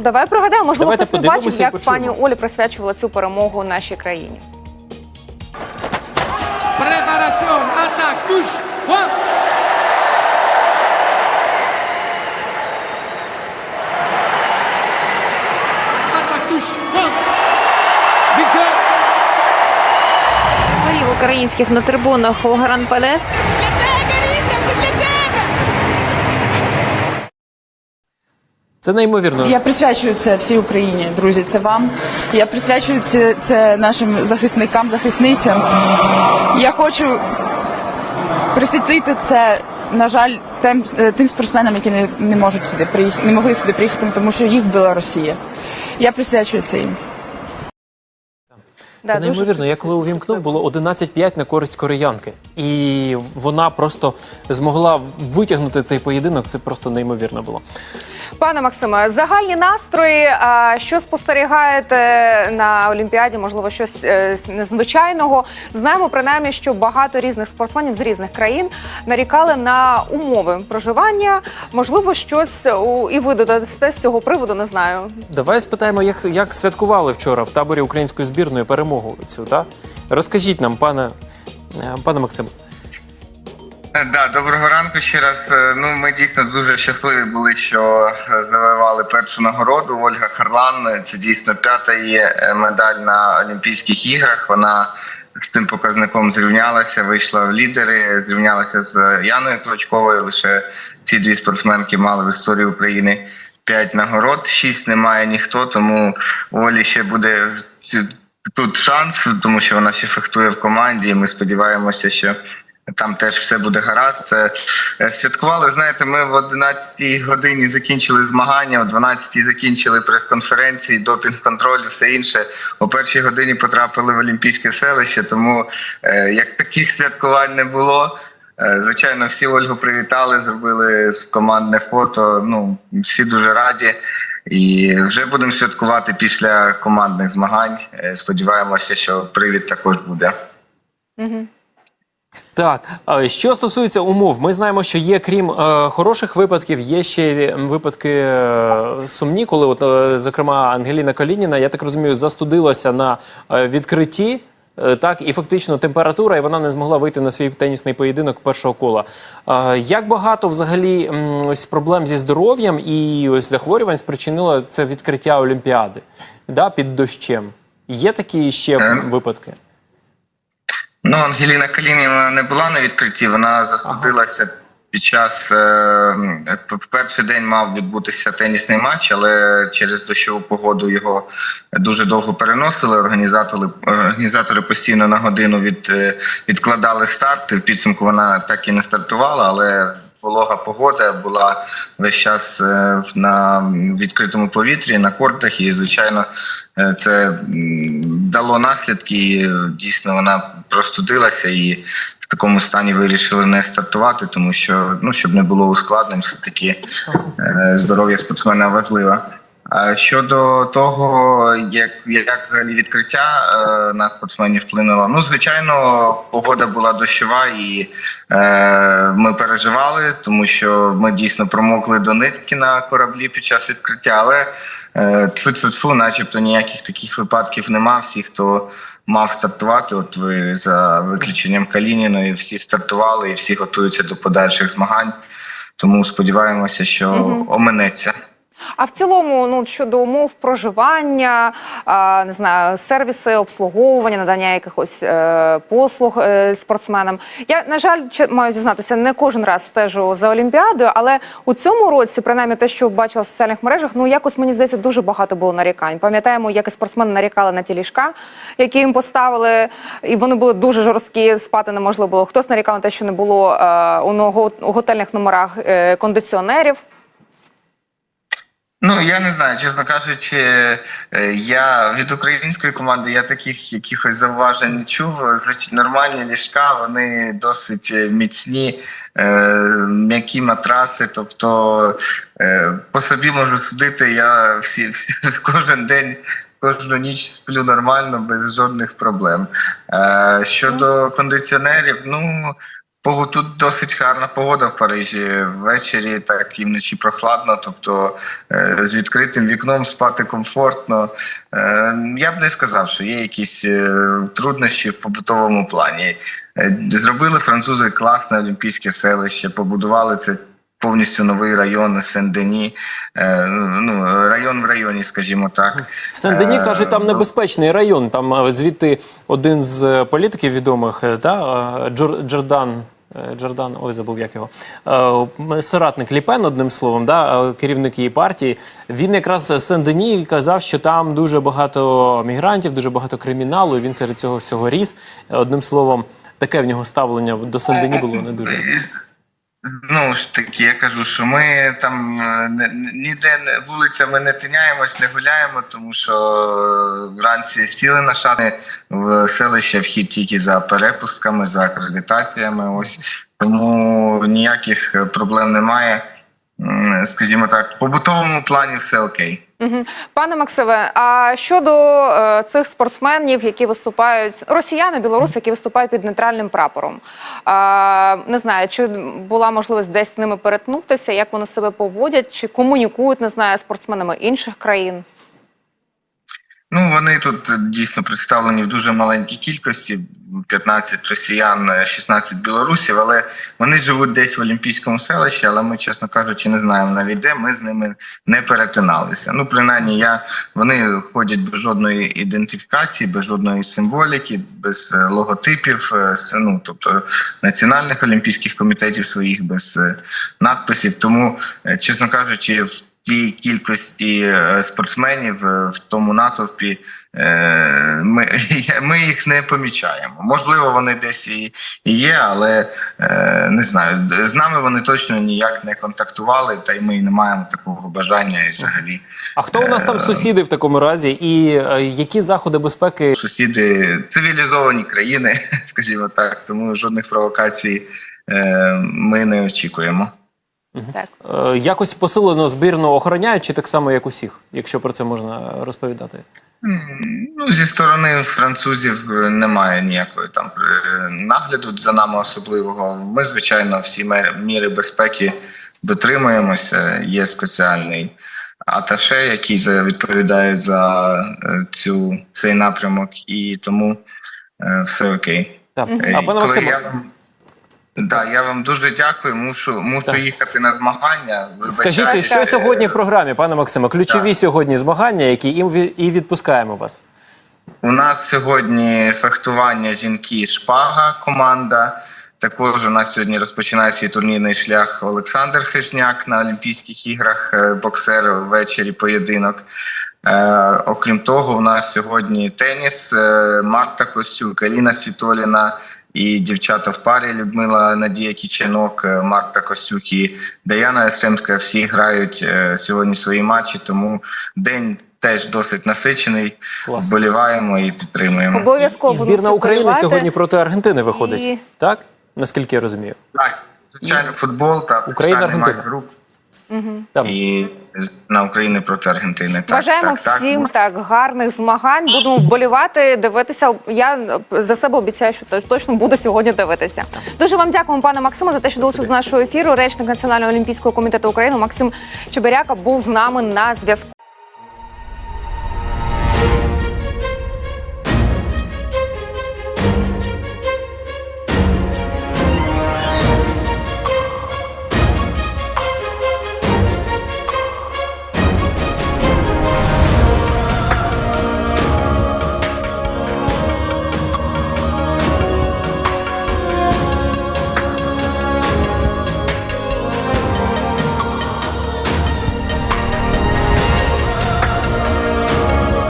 Давай пригадаємо, можливо, Давайте хтось не бачив, подивимося і як почуємо. пані Олі присвячувала цю перемогу нашій країні. Push, one. Victor. Голів українських на трибунах у Гран-Пеле. Це неймовірно. Я присвячую це всій Україні, друзі. Це вам. Я присвячую це, це нашим захисникам, захисницям. Я хочу присвятити це, на жаль, тим, е, тим спортсменам, які не, не можуть сюди приїхати, не могли сюди приїхати, тому що їх вбила Росія. Я присвячую це їм. Да, Це неймовірно. Я коли увімкнув, було 11-5 на користь кореянки. І вона просто змогла витягнути цей поєдинок. Це просто неймовірно було. Пане Максиме, загальні настрої. а, Що спостерігаєте на Олімпіаді? Можливо, щось е, незвичайного. Знаємо принаймні, що багато різних спортсменів з різних країн нарікали на умови проживання. Можливо, щось у- і ви додасте з цього приводу. Не знаю. Давай спитаємо, як, як святкували вчора в таборі української збірної перемогу цю. Да? Розкажіть нам, пане, е, пане Максиме. Е, Да, доброго ранку ще раз. Е, Ну, ми дійсно дуже щасливі були, що завоювали першу нагороду. Ольга Харлан. Це дійсно п'ята є медаль на Олімпійських іграх. Вона з тим показником зрівнялася, вийшла в лідери, зрівнялася з Яною Клочковою. Лише ці дві спортсменки мали в історії України п'ять нагород. Шість немає ніхто, тому Олі ще буде тут шанс, тому що вона ще фехтує в команді. і Ми сподіваємося, що там теж все буде гаразд. Е, святкували. Знаєте, ми в 11 годині закінчили змагання, о 12 закінчили прес-конференції, допінг-контроль, і все інше. О першій годині потрапили в Олімпійське селище. Тому е, як таких святкувань не було. Е, Звичайно, всі Ольгу привітали, зробили командне фото. Ну всі дуже раді. І вже будемо святкувати після командних змагань. Е, Сподіваємося, що привід також буде. Так, а що стосується умов, ми знаємо, що є крім е, хороших випадків, є ще й випадки е, сумні, коли, от, е, зокрема, Ангеліна Калініна, я так розумію, застудилася на е, відкритті. Е, Так, і фактично температура, і вона не змогла вийти на свій тенісний поєдинок першого кола. Е, Як багато взагалі ось проблем зі здоров'ям і ось захворювань спричинило це відкриття Олімпіади да, під дощем? Є такі ще Е. випадки? Ну, Ангеліна Калініна не була на відкритті, вона застудилася під час е, в перший день мав відбутися тенісний матч, але через дощову погоду його дуже довго переносили. Організатори, організатори постійно на годину від, е, відкладали старт. В підсумку вона так і не стартувала, але волога погода була весь час е, на відкритому повітрі, на кортах, і звичайно, е, це дало наслідки. е, Дійсно, вона простудилася і такому стані вирішили не стартувати, тому що ну щоб не було ускладнень, все таки е, здоров'я спортсмена важливе. Щодо того, як, як взагалі відкриття е, на спортсменів вплинуло, ну звичайно, погода була дощова, і е, ми переживали, тому що ми дійсно промокли до нитки на кораблі під час відкриття. Але е, тфу-тфу-тфу, начебто ніяких таких випадків нема. Всі, хто мав стартувати, от ви за виключенням Калініної, всі стартували і всі готуються до подальших змагань. Тому сподіваємося, що оминеться. А в цілому, ну щодо умов проживання, не знаю, сервіси обслуговування, надання якихось е, послуг е, спортсменам. Я на жаль, маю зізнатися, не кожен раз стежу за Олімпіадою, але у цьому році, принаймні те, що бачила в соціальних мережах, ну якось мені здається, дуже багато було нарікань. Пам'ятаємо, як і спортсмени нарікали на ті ліжка, які їм поставили, і вони були дуже жорсткі, спати неможливо було. Хтось нарікав на те, що не було е, у готельних номерах кондиціонерів. Ну я не знаю, чесно кажучи, е, я від української команди я таких якихось зауважень не чув. Звич- нормальні ліжка, вони досить е, міцні, е, м'які матраси. Тобто по собі можу судити. Я всі, кожен день. Кожну ніч сплю нормально, без жодних проблем. Щодо кондиціонерів, ну Тут досить гарна погода в Парижі. Ввечері так і вночі прохладно, тобто е, з відкритим вікном спати комфортно. Е, Я б не сказав, що є якісь е, труднощі в побутовому плані. Зробили французи класне олімпійське селище, побудували це. Повністю новий район Сен-Дені, е, ну район в районі, скажімо так. В Сен-Дені Е, кажуть, там ну, небезпечний район. Там е, звідти один з е, політиків відомих, е, та, е, Джор, Джордан. е, Джордан, ой, забув як його. Е, Соратник Ліпен, одним словом, да, е, керівник її партії. Він якраз Сен-Дені казав, що там дуже багато мігрантів, дуже багато криміналу. і Він серед цього всього ріс. Е, Одним словом, таке в нього ставлення до Сен-Дені було не дуже. Ну ж таки, я кажу, що ми там е, ніде вулицями не тиняємось, не гуляємо, тому що е, вранці сіли на шани в селище вхід тільки за перепустками, за акредитаціями. Ось тому ніяких проблем немає. Скажімо так, в побутовому плані все окей. Пане Максиме, а щодо е, цих спортсменів, які виступають, росіяни, білоруси, які виступають під нейтральним прапором, не знаю, чи була можливість десь з ними перетнутися, як вони себе поводять, чи комунікують, не знаю, спортсменами інших країн? Ну, вони тут е, дійсно представлені в дуже маленькій кількості: 15 росіян, е, 16 білорусів, але вони живуть десь в Олімпійському селищі, але ми, чесно кажучи, не знаємо навіть де. Ми з ними не перетиналися. Ну, принаймні, я вони ходять без жодної ідентифікації, без жодної символіки, без е, логотипів, е, ну тобто національних олімпійських комітетів своїх, без е, надписів. Тому, е, чесно кажучи, в тій кількості е, спортсменів е, в тому натовпі е, ми, ми їх не помічаємо. Можливо, вони десь і, є, але не знаю. З нами вони точно ніяк не контактували, та й ми не маємо такого бажання і взагалі. А хто у нас там сусіди в такому разі? І які заходи безпеки Сусіди цивілізовані країни, скажімо так, тому жодних провокацій ми не очікуємо. Так. Е, Якось посилено збірну охороняють чи так само, як усіх, якщо про це можна розповідати? Ну, зі сторони французів е, немає ніякої там е, нагляду за нами особливого. Ми, звичайно, всі мер- міри безпеки дотримуємося. Є спеціальний аташе, який за- відповідає за цю цей напрямок, і тому все окей. Так. А пане коли Максиме, я да, я вам дуже дякую. Мушу мушу Так. їхати на змагання. скажіть, що сьогодні в програмі, пане Максиме? Ключові Так. сьогодні змагання, які і і відпускаємо вас. У нас сьогодні фехтування жінки шпага команда. Також у нас сьогодні розпочинає свій турнірний шлях Олександр Хижняк на Олімпійських іграх, е, боксер ввечері поєдинок. Е, окрім того, у нас сьогодні теніс, е, Марта Костюк, Аліна Світоліна і дівчата в парі Людмила Надія Кіченок, е, Марта Костюк і Даяна Естемська. Всі грають е, сьогодні свої матчі, тому день теж досить насичений. Вболіваємо і підтримуємо. Обов'язково І збірна України сьогодні проти Аргентини виходить. І- Так? Наскільки я розумію. Так, звичайно, футбол та Україна, Аргентина. груп Там. і на Україні проти Аргентини. Так, Бажаємо так, так. всім так, гарних змагань. Будемо вболівати, дивитися. Я за себе обіцяю, що точно буду сьогодні дивитися. Дуже вам дякуємо, пане Максиме, за те, що долучилися до нашого ефіру. Речник Національного олімпійського комітету України Максим Чебиряка був з нами на зв'язку.